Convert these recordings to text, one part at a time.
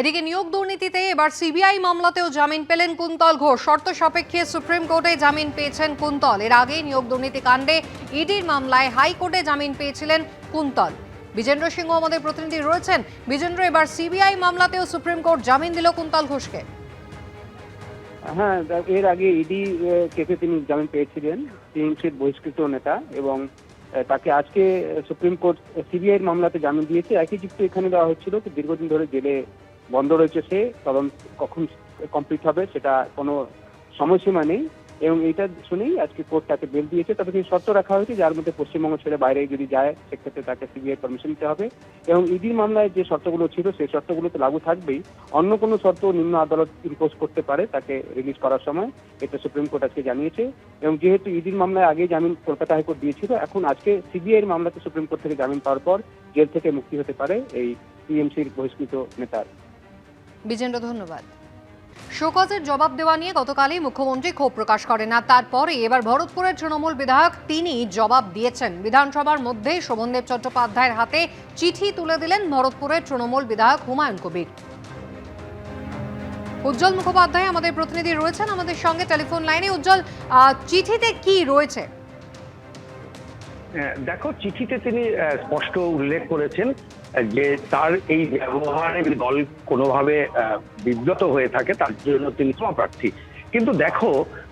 এদিকে নিয়োগ দুর্নীতিতে এবার সিবিআই মামলাতেও জামিন পেলেন কুন্তল ঘোষ। শর্ত সাপেক্ষে সুপ্রিম কোর্টে জামিন পেয়েছেন কুন্তল। এর আগে নিয়োগ দুর্নীতি কাণ্ডে ইডির মামলায় হাইকোর্টে জামিন পেয়েছিলেন কুন্তল। বিজেন্দ্র সিংহ আমাদের প্রতিনিধি রয়েছেন। বিজেন্দ্র, এবার সিবিআই মামলাতেও সুপ্রিম কোর্ট জামিন দিল কুন্তল ঘোষকে। হ্যাঁ এর আগে ইডি কেসে তিনি জামিন পেয়েছিলেন। টিএমসির বহিষ্কৃত নেতা এবং তাকে আজকে সুপ্রিম কোর্ট সিবিআই মামলাতে জামিন দিয়েছে। একই যুক্তি এখানে দেওয়া হচ্ছিল দীর্ঘদিন ধরে জেলে বন্ধ রয়েছে, সে তদন্ত কখন কমপ্লিট হবে সেটা কোনো সময়সীমা নেই। এবং এটা শুনেই আজকে কোর্ট তাকে বেল দিয়েছে। তবে কিছু শর্ত রাখা হয়েছে, যার মধ্যে পশ্চিমবঙ্গ ছেড়ে বাইরে যদি যায়, সেক্ষেত্রে তাকে সিবিআই পারমিশন নিতে হবে। এবং ইডির মামলায় যে শর্তগুলো ছিল, সেই শর্তগুলো তো লাগু থাকবেই। অন্য কোনো শর্ত নিম্ন আদালত ইম্পোজ করতে পারে তাকে রিলিজ করার সময়, এটা সুপ্রিম কোর্ট আজকে জানিয়েছে। এবং যেহেতু ইডির মামলায় আগে জামিন কলকাতা হাইকোর্ট দিয়েছিল, এখন আজকে সিবিআই মামলাতে সুপ্রিম কোর্ট থেকে জামিন পাওয়ার পর জেল থেকে মুক্তি হতে পারে এই টিএমসির বহিষ্কৃত নেতার। বিজেন্দ্র, ধন্যবাদ। শোকজের জবাব দেওয়া নিয়ে গতকালই মুখ্যমন্ত্রী ক্ষোভ প্রকাশ করেন আর তারপরে এবার ভরতপুরের তৃণমূল বিধায়ক তিনি জবাব দিয়েছেন। বিধানসভার মধ্যেই শোভনদেব চট্টোপাধ্যায়ের হাতে চিঠি তুলে দিলেন ভরতপুরের তৃণমূল বিধায়ক হুমায়ুন কবির। উজ্জ্বল মুখোপাধ্যায় আমাদের প্রতিনিধি রয়েছেন। আমাদের সঙ্গে টেলিফোন লাইনে। উজ্জ্বল চিঠিতে কি রয়েছে? দেখো, চিঠিতে তিনি স্পষ্ট উল্লেখ করেছেন যে তার এই ব্যবহারে দল কোনোভাবে বিব্রত হয়ে থাকে, তার জন্য তিনি ক্ষমা প্রার্থী। কিন্তু দেখো,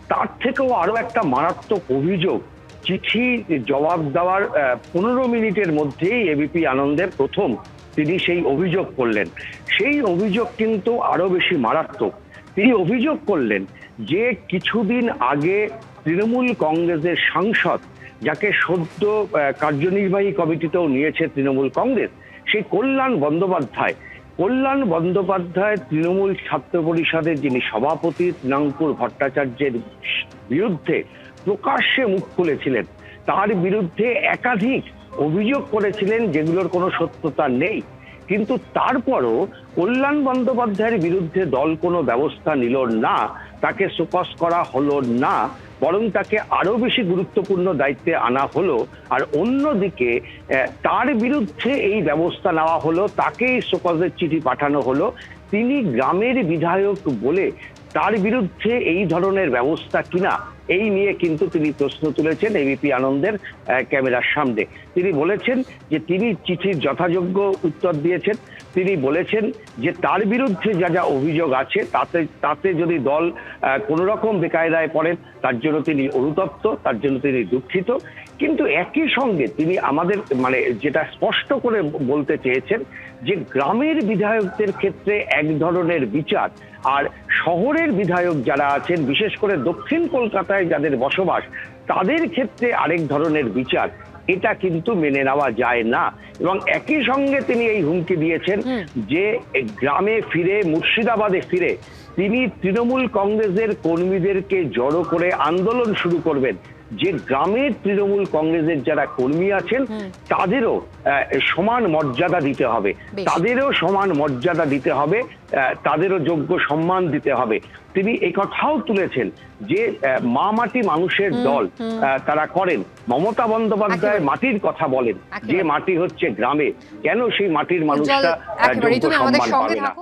তার থেকেও আরও একটা মারাত্মক অভিযোগ, চিঠি জবাব দেওয়ার পনেরো মিনিটের মধ্যেই এবিপি আনন্দের প্রথম তিনি সেই অভিযোগ করলেন। সেই অভিযোগ কিন্তু আরও বেশি মারাত্মক। তিনি অভিযোগ করলেন যে কিছুদিন আগে তৃণমূল কংগ্রেসের সাংসদ যাকে সদ্য কার্যনির্বাহী কমিটিতেও নিয়েছে তৃণমূল কংগ্রেস, সেই কল্যাণ বন্দ্যোপাধ্যায়। কল্যাণ বন্দ্যোপাধ্যায় তৃণমূল ছাত্র পরিষদের যিনি সভাপতি তৃণাঙ্কুর ভট্টাচার্যের বিরুদ্ধে প্রকাশ্যে মুখ খুলেছিলেন, তার বিরুদ্ধে একাধিক অভিযোগ করেছিলেন যেগুলোর কোনো সত্যতা নেই। কিন্তু তারপরও কল্যাণ বন্দ্যোপাধ্যায়ের বিরুদ্ধে দল কোনো ব্যবস্থা নিল না, তাকে সুপাস করা হলো না। বরং তাকে আরও বেশি গুরুত্বপূর্ণ দায়িত্বে আনা হলো। আর অন্যদিকে তার বিরুদ্ধে এই ব্যবস্থা নেওয়া হলো, তাকেই সোকজের চিঠি পাঠানো হলো। তিনি গ্রামের বিধায়ক বলে তার বিরুদ্ধে এই ধরনের ব্যবস্থা কিনা এই নিয়ে কিন্তু তিনি প্রশ্ন তুলেছেন এবিপি আনন্দের ক্যামেরার সামনে। তিনি বলেছেন যে তিনি চিঠির যথাযোগ্য উত্তর দিয়েছেন। তিনি বলেছেন যে তার বিরুদ্ধে যা যা অভিযোগ আছে, তাতে তাতে যদি দল কোনো রকম বেকায়দায় পড়েন, তার জন্য তিনি অনুতপ্ত, তার জন্য তিনি দুঃখিত। কিন্তু একই সঙ্গে তিনি আমাদের মানে যেটা স্পষ্ট করে বলতে চেয়েছেন যে গ্রামের বিধায়কদের ক্ষেত্রে এক ধরনের বিচার আর শহরের বিধায়ক যারা আছেন বিশেষ করে দক্ষিণ কলকাতায় যাদের বসবাস তাদের ক্ষেত্রে আরেক ধরনের বিচার। এটা কিন্তু মেনে নেওয়া যায় না। এবং একই সঙ্গে তিনি এই হুমকি দিয়েছেন যে গ্রামে ফিরে মুর্শিদাবাদে ফিরে তিনি তৃণমূল কংগ্রেসের কর্মীদেরকে জড়ো করে আন্দোলন শুরু করবেন। যে গ্রামের তৃণমূল কংগ্রেসের যারা কর্মী আছেন তাদেরও সমান মর্যাদা দিতে হবে। তাদেরও সমান মর্যাদা দিতে হবে তাদেরও যোগ্য সম্মান দিতে হবে। তিনি এই কথাও তুলেছেন যে মা মাটি মানুষের দল আহ, তারা করেন। মমতা বন্দ্যোপাধ্যায় মাটির কথা বলেন যে মাটি হচ্ছে গ্রামে। কেন সেই মাটির মানুষটা যোগ্য সম্মান পাবে না?